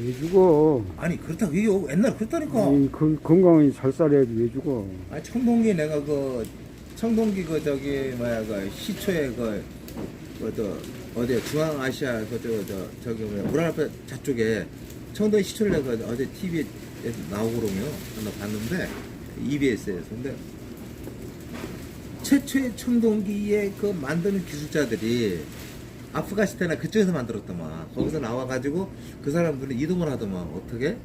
왜 죽어? 아니 그렇다고 이게 옛날 그랬다니까. 이 건- 건강히 잘 살아야지 왜 죽어? 아 청동기 내가 그 청동기 그 저기 뭐야 그 시초에 그 그저 어디 중앙아시아 그저 저 저기 뭐야 물 앞에 저쪽에 청동기 시초를 내가 어제 TV에 나오고 그러면 나 봤는데 EBS에서 근데 최초의 청동기의 그 만드는 기술자들이 아프가니스탄이나 그쪽에서 만들었더만. 거기서 나와가지고 그 사람들은 이동을 하더만. 어떻게?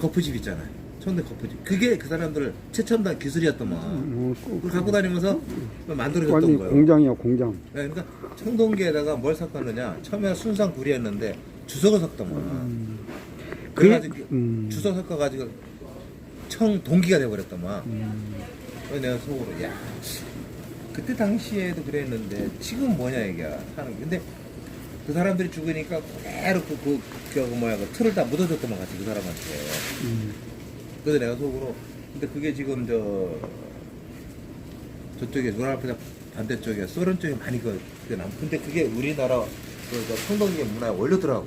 거푸집 있잖아요. 청동기 거푸집. 그게 그 사람들 최첨단 기술이었더만. 어, 꼭- 그걸 갖고 다니면서 만들어졌던 거예요. 공장이야 공장. 네, 그러니까 청동기에다가 뭘 섞었느냐. 처음에 순상 구리였는데 주석을 섞더만. 그래가지고 음. 주석 섞어가지고 청동기가 돼버렸더만. 음. 그래서 내가 속으로 야 그때 당시에도 그랬는데 지금 뭐냐 이게 하는 게. 근데 그 사람들이 죽으니까 그대로 그, 그, 그 뭐야 그 틀을 다 묻어줬더만 같이 그 사람한테. 음. 그래서 내가 속으로 근데 그게 지금 저 저쪽에 노란앞에 반대쪽에 소련 쪽에 많이 그, 그게 남 근데 그게 우리나라 그, 그 청동기 문화에 원료더라고.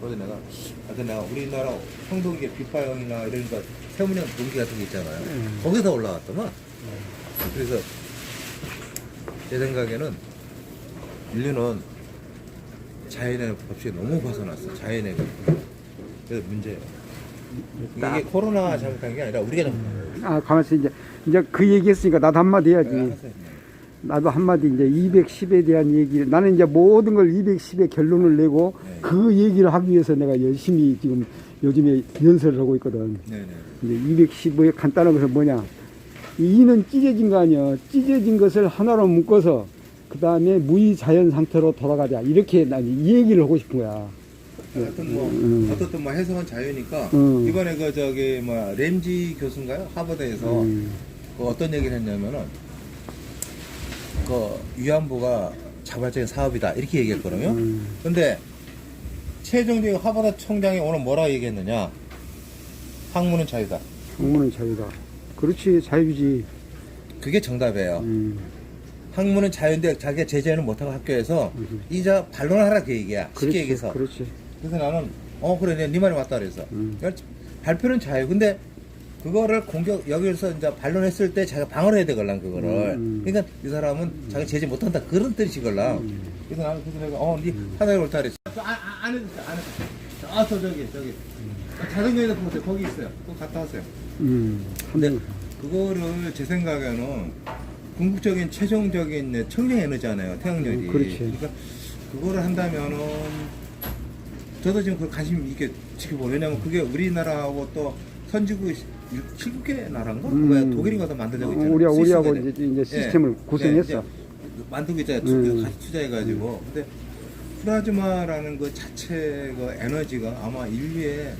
그래서 내가 그래서 내가 우리나라 청동기 빛바형이나 이런 거 세문형 동기 같은 게 있잖아요. 음. 거기서 올라왔더만. 그래서 제 생각에는 인류는 자연의 법칙에 너무 벗어났어 자연의 그 그래서 문제예요 이게 코로나 잘못한 게 아니라 우리가 잘못한 거예요 아 가만있어 이제 이제 그 얘기 했으니까 나도 한마디 해야지. 네, 나도 한마디 이제 210에 대한 얘기 나는 이제 모든 걸 210의 결론을 내고 네. 그 얘기를 하기 위해서 내가 열심히 지금 요즘에 연설을 하고 있거든. 네 네 이제 215의 간단한 것은 뭐냐? 이 이는 찢어진 거 아니야. 찢어진 것을 하나로 묶어서 그 다음에 무의 자연 상태로 돌아가자. 이렇게 난 이 얘기를 하고 싶은 거야. 하여튼 뭐 음. 어떻든 뭐 해석은 자유니까 음. 이번에 그 저기 뭐 램지 교수인가요 하버드에서 음, 그 어떤 얘기를 했냐면은 그 위안부가 자발적인 사업이다 이렇게 얘기했거든요. 음, 근데 최종적인 하버드 총장이 오늘 뭐라 얘기했느냐? 학문은 자유다. 학문은 자유다. 그렇지, 자유지. 그게 정답이에요. 음, 학문은 자유인데 자기가 제재는 못하고 학교에서 음. 이자 반론을 하라 그 얘기야. 쉽게 그렇지, 얘기해서. 그렇지. 그래서 나는 어 그래 네, 네 말이 맞다 그래서 음. 그러니까 발표는 자유. 근데 그거를 공격 여기서 이제 반론했을 때 자기가 방어를 해야 되걸랑 그거를. 음. 그러니까 이 사람은 자기 제재 못한다 그런 뜻이걸랑. 음. 그래서 나는 그래서 내가 어네 하나에 옳다 그랬어. 안, 안, 안 해도 안 해도. 아저 저기 저기 자동차에서 보세요 거기 있어요. 그거 갔다 왔어요. 음, 근데 그거를 제 생각에는 궁극적인 최종적인 청정 에너지잖아요 태양열이 음, 그렇지. 그러니까 그거를 한다면은 저도 지금 그 관심 있게 지켜보고 왜냐면 그게 우리나라하고 또 선진국 7개 나라인가? 음. 왜 독일인가 더 만든 적 있잖아요 우리, 우리하고 이제, 이제 시스템을 예, 구성했어. 예, 만들고 있잖아요 음. 같이 투자해가지고 근데 플라즈마라는 그 자체 그 에너지가 아마 인류의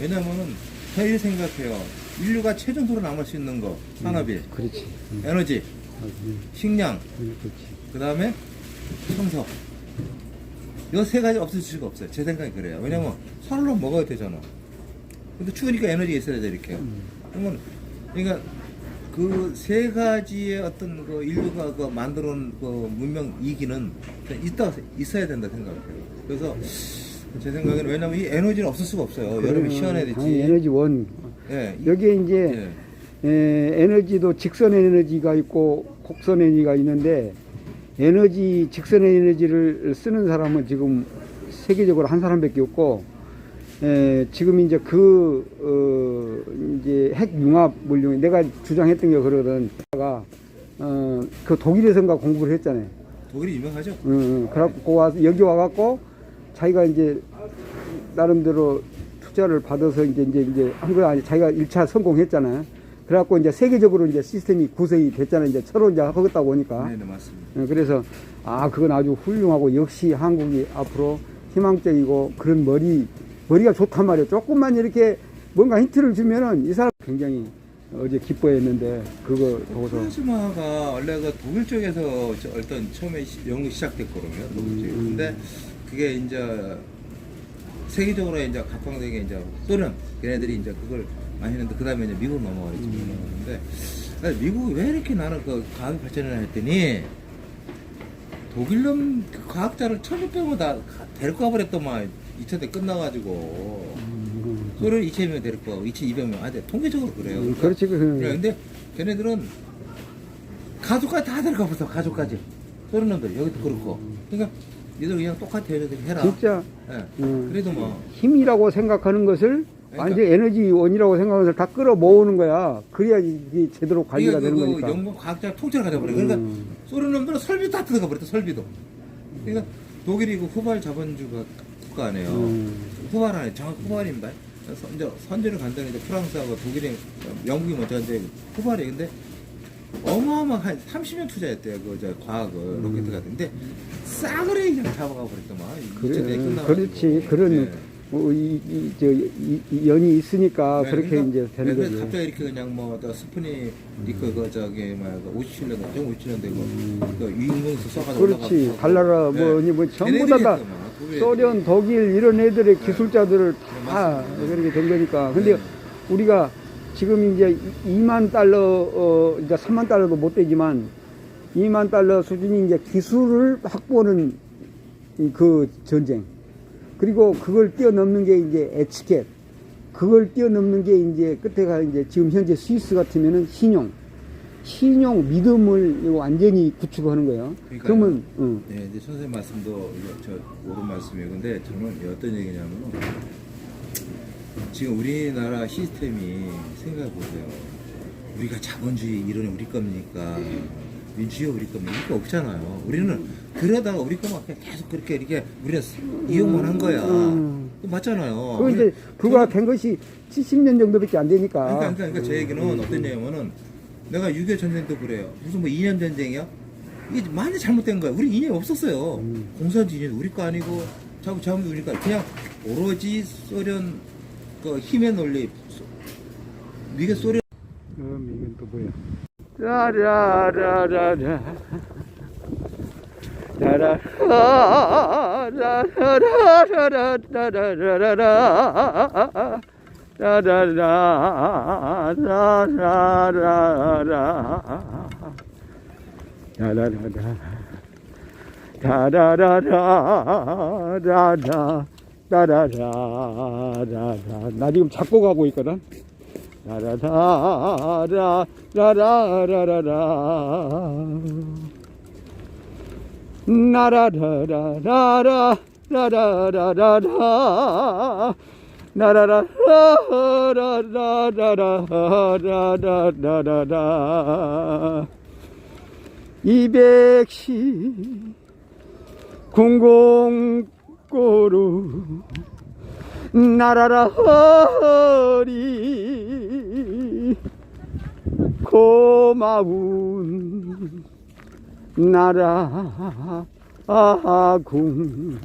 왜냐면은 저희 생각해요 인류가 최종적으로 남을 수 있는 거 산업이. 그렇지. 음, 에너지 음, 식량 음, 그렇지. 그 다음에 청소. 이 세 가지 없을 수가 없어요. 제 생각이 그래요. 왜냐면 살로 먹어야 되잖아. 근데 추우니까 에너지가 있어야 돼 이렇게. 음. 그러면 그러니까 그 세 가지의 어떤 그 인류가 그 만들어온 그 문명 이기는 있다 있어야 된다 생각해요. 그래서 제 생각에는 왜냐면 이 에너지는 없을 수가 없어요. 여름에 시원해야 아니, 되지. 에너지 원. 예, 이- 여기에 이제 예. 에, 에너지도 직선 에너지가 있고 곡선 에너지가 있는데 에너지 직선 에너지를 쓰는 사람은 지금 세계적으로 한 사람밖에 없고 에, 지금 이제 그 어, 이제 핵 융합 물류 내가 주장했던 게 그러던 가 어, 그 독일에선가 공부를 했잖아요. 독일이 유명하죠 응, 응. 그래갖고 와서 여기 와갖고 자기가 이제 나름대로 투자를 받아서 이제 이제 이제 한 거 아니 자기가 1차 성공했잖아요. 그래갖고 이제 세계적으로 이제 시스템이 구성이 됐잖아요. 이제 서로 이제 하겠다 보니까. 네 네 맞습니다 응, 그래서 아 그건 아주 훌륭하고 역시 한국이 앞으로 희망적이고 그런 머리 머리가 좋단 말이에요. 조금만 이렇게 뭔가 힌트를 주면은 이 사람 굉장히 어제 기뻐했는데 그거 보고서 플라즈마가 원래 그 독일 쪽에서 저 일단 처음에 시- 연구 시작됐거든요. 독일. 음. 근데 그게 이제 세계적으로 이제 각광된 게 이제 소련 걔네들이 이제 그걸 많이 했는데 그 다음에 이제 미국 넘어가겠지 음. 넘어갔는데 미국이 왜 이렇게 나는 그 과학 발전을 했더니 독일 놈 그 과학자를 천육백을 다 가- 데리고 가버렸더만 2000대 끝나가지고 음, 소련 2000명 데리고 가고 2200명 아 돼. 통계적으로 그래요. 음, 그러니까 그렇지 그 그래, 근데 걔네들은 가족까지 다 데려가 봤어 가족까지 소련 놈들 여기도 그렇고 그러니까 니들 그냥 똑같아 얘네들 해라 진짜 예. 음. 그래도 뭐 힘이라고 생각하는 것을 그러니까. 완전 에너지원이라고 생각하는 것을 다 끌어 모으는 거야. 그래야 이게 제대로 관리가 되는 그 거니까. 연구 과학자 통째로 가져버려 그러니까 음. 소련 놈들은 설비 다 뜯어가 버렸다 설비도 그러니까 독일이 그 후발 자본주의 국가 아니에요 음. 후발 안에 정확 후발입니다 선- 이제 선제를 간다는 이제 프랑스하고 독일이 영국이 먼저 이제 후발이 근데 어마어마한 30년 투자했대요 그저 과학을 로켓 같은데 싸그리 그냥 잡아가 버렸더만 그래, 2000대 끝나가지고. 그렇지. 그런 네. 뭐, 이, 이, 저, 이, 이 연이 있으니까 네, 그렇게 그러니까 이제 되는 거지. 갑자기 이렇게 그냥 뭐 또 스푸니 리크 그 저기 뭐야 그 57년대 57년대 그, 그 유인공수 써가지고 음. 그렇지. 달나라 네. 뭐니 뭐 전부 다, 다 소련. 독일 이런 애들의 기술자들을 네, 다 맞습니다. 그렇게 된 거니까. 근데 네. 우리가 지금 이제 2만 달러, 어, 이제 3만 달러도 못 되지만 2만 달러 수준이 이제 기술을 확보하는 이그 전쟁. 그리고 그걸 뛰어넘는 게 이제 에치켓. 그걸 뛰어넘는 게 이제 끝에가 이제 지금 현재 스위스 같으면은 신용. 신용, 믿음을 완전히 구축하는 거예요. 그러니까요. 그러면, 응. 네, 이제 선생님 말씀도 이거 저 옳은 말씀이에요. 근데 저는 어떤 얘기냐면 지금 우리나라 시스템이 생각해 보세요. 우리가 자본주의 이론이 우리 겁니까? 민주주의가 우리 겁니까? 이거 없잖아요. 우리는 그러다가 우리 그냥 계속 그렇게 이렇게 우리가 이용만 한 거야. 음. 맞잖아요. 그 이제 불과 된 것이 70년 정도밖에 안 되니까. 그러니까, 그러니까, 그러니까 제 얘기는 어떤 얘기냐면은 내가 6.25 전쟁도 그래요. 무슨 뭐 2년 전쟁이야? 이게 많이 잘못된 거야. 우리 인연 없었어요. 음. 공산주의 우리 거 아니고 자국 자국 우리 거 그냥 오로지 소련 그 힘의 논리. 소- 이게 소련 그럼 이건 또 뭐야? 라라라라라. 라라라라라라라라라라라. 라라라라라라 라. 라라라 라. 라라라라라 라. 라라라라라. 나 지금 작곡하고 있거든. 라라라라 라라라라라 나라라라라라 라라라라라 나라라라라라라라라라라 이백시 공공 고루 나라라 허리 고마운 나라 아궁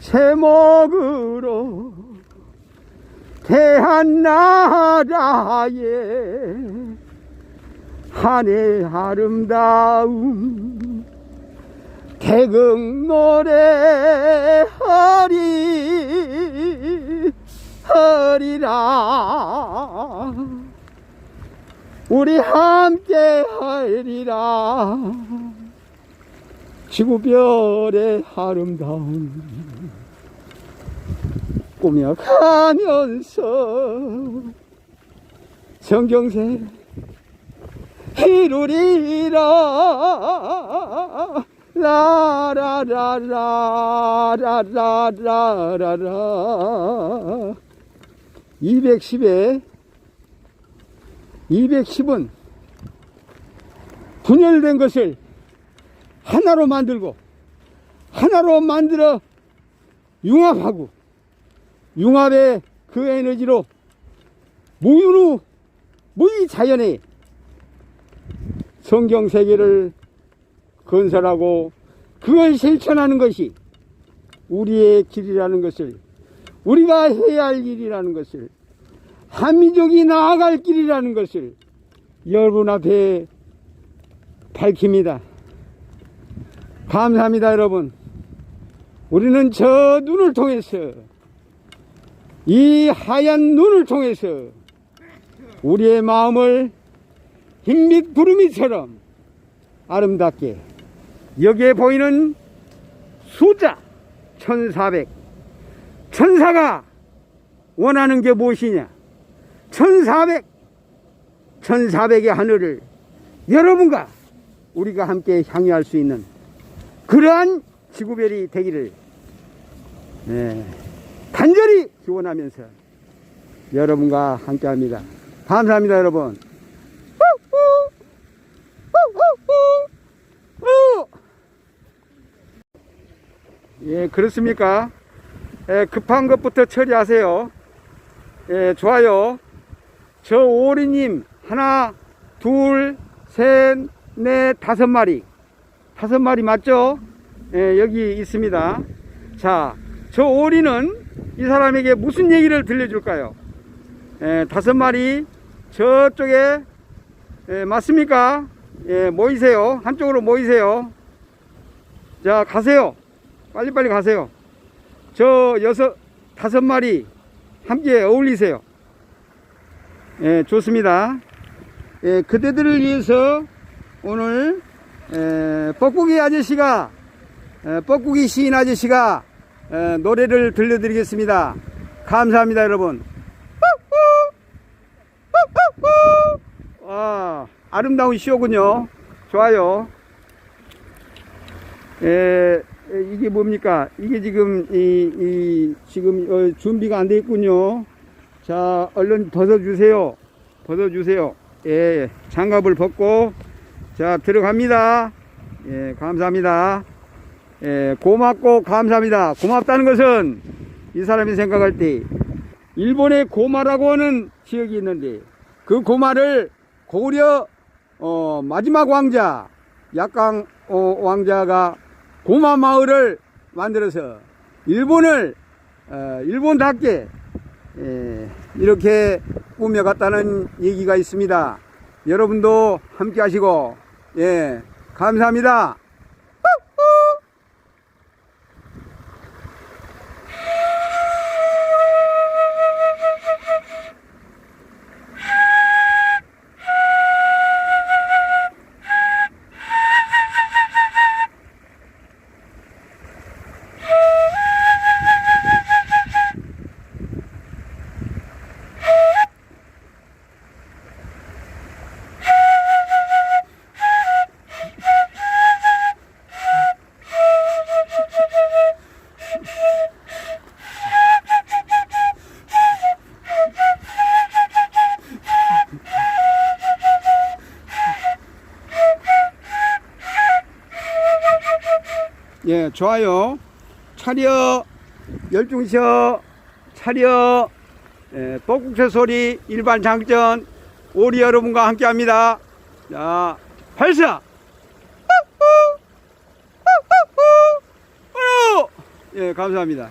제목으로 대한 나라에 한해 아름다움 대극 노래 허리 허리라. 우리 함께 하리라. 지구별의 아름다움 꾸며가면서 성경새 이루리라 라라라라라라라라 210에 210은 분열된 것을 하나로 만들고 하나로 만들어 융합하고 융합의 그 에너지로 무유로 무의 자연의 성경 세계를 건설하고 그걸 실천하는 것이 우리의 길이라는 것을 우리가 해야 할 일이라는 것을 한민족이 나아갈 길이라는 것을 여러분 앞에 밝힙니다. 감사합니다, 여러분. 우리는 저 눈을 통해서 이 하얀 눈을 통해서 우리의 마음을 흰빛 구름이처럼 아름답게 여기에 보이는 숫자 1400. 천사가 원하는 게 무엇이냐? 1400. 1400의 하늘을 여러분과 우리가 함께 향유할 수 있는 그러한 지구별이 되기를 네, 간절히 기원하면서 여러분과 함께 합니다. 감사합니다, 여러분. 예, 그렇습니까? 예, 급한 것부터 처리하세요. 예, 좋아요. 저 오리님, 하나, 둘, 셋, 넷, 다섯 마리. 다섯 마리 맞죠? 예, 여기 있습니다. 자, 저 오리는 이 사람에게 무슨 얘기를 들려줄까요? 예, 다섯 마리 저쪽에 예, 맞습니까? 예, 모이세요. 한쪽으로 모이세요. 자, 가세요. 빨리빨리 가세요. 저 여섯, 다섯 마리 함께 어울리세요. 예, 좋습니다. 예, 그대들을 위해서 오늘 에, 뻐꾸기 아저씨가 에, 뻐꾸기 시인 아저씨가 에, 노래를 들려드리겠습니다. 감사합니다, 여러분. 아, 아름다운 쇼군요. 좋아요. 에, 에, 이게 뭡니까? 이게 지금 이, 이 지금 어, 준비가 안 돼 있군요. 자, 얼른 벗어 주세요. 벗어 주세요. 예, 장갑을 벗고 자, 들어갑니다. 예, 감사합니다. 예, 고맙고 감사합니다. 고맙다는 것은 이 사람이 생각할 때 일본의 고마라고 하는 지역이 있는데 그 고마를 고려 어, 마지막 왕자 약강 어, 왕자가 고마 마을을 만들어서 일본을 어, 일본답게 예, 이렇게 꾸며갔다는 얘기가 있습니다. 여러분도 함께 하시고 예, 감사합니다. 예, 좋아요. 차려, 열중셔, 차려, 예, 뻐국새 소리, 일반 장전, 오리 여러분과 함께 합니다. 자, 발사! 예, 감사합니다.